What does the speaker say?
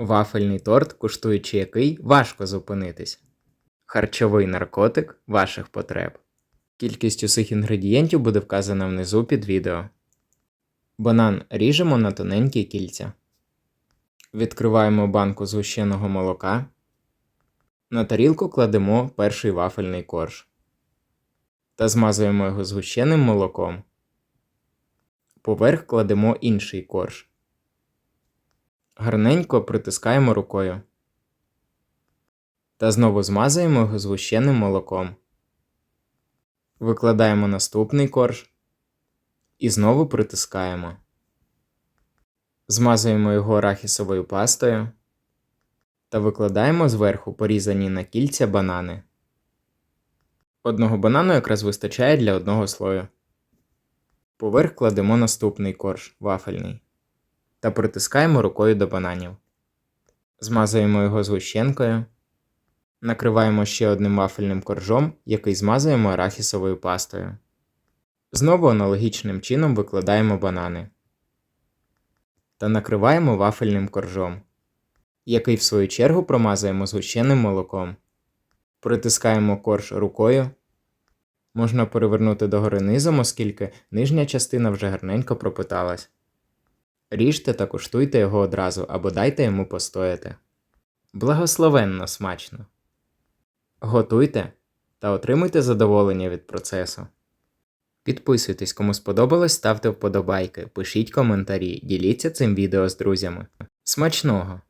Вафельний торт, куштуючи який, важко зупинитись. Харчовий наркотик ваших потреб. Кількість усіх інгредієнтів буде вказана внизу під відео. Банан ріжемо на тоненькі кільця. Відкриваємо банку згущеного молока. На тарілку кладемо перший вафельний корж та змазуємо його згущеним молоком. Поверх кладемо інший корж. Гарненько притискаємо рукою. Та знову змазуємо його згущеним молоком. Викладаємо наступний корж і знову притискаємо. Змазуємо його арахісовою пастою та викладаємо зверху порізані на кільця банани. Одного банану якраз вистачає для одного слою. Поверх кладемо наступний корж вафельний та притискаємо рукою до бананів. Змазуємо його згущенкою. Накриваємо ще одним вафельним коржом, який змазуємо арахісовою пастою. Знову аналогічним чином викладаємо банани та накриваємо вафельним коржом, який в свою чергу промазуємо згущеним молоком. Притискаємо корж рукою. Можна перевернути догори низом, оскільки нижня частина вже гарненько пропиталась. Ріжте та куштуйте його одразу або дайте йому постояти. Благословенно смачно! Готуйте та отримуйте задоволення від процесу. Підписуйтесь, кому сподобалось, ставте вподобайки, пишіть коментарі, діліться цим відео з друзями. Смачного!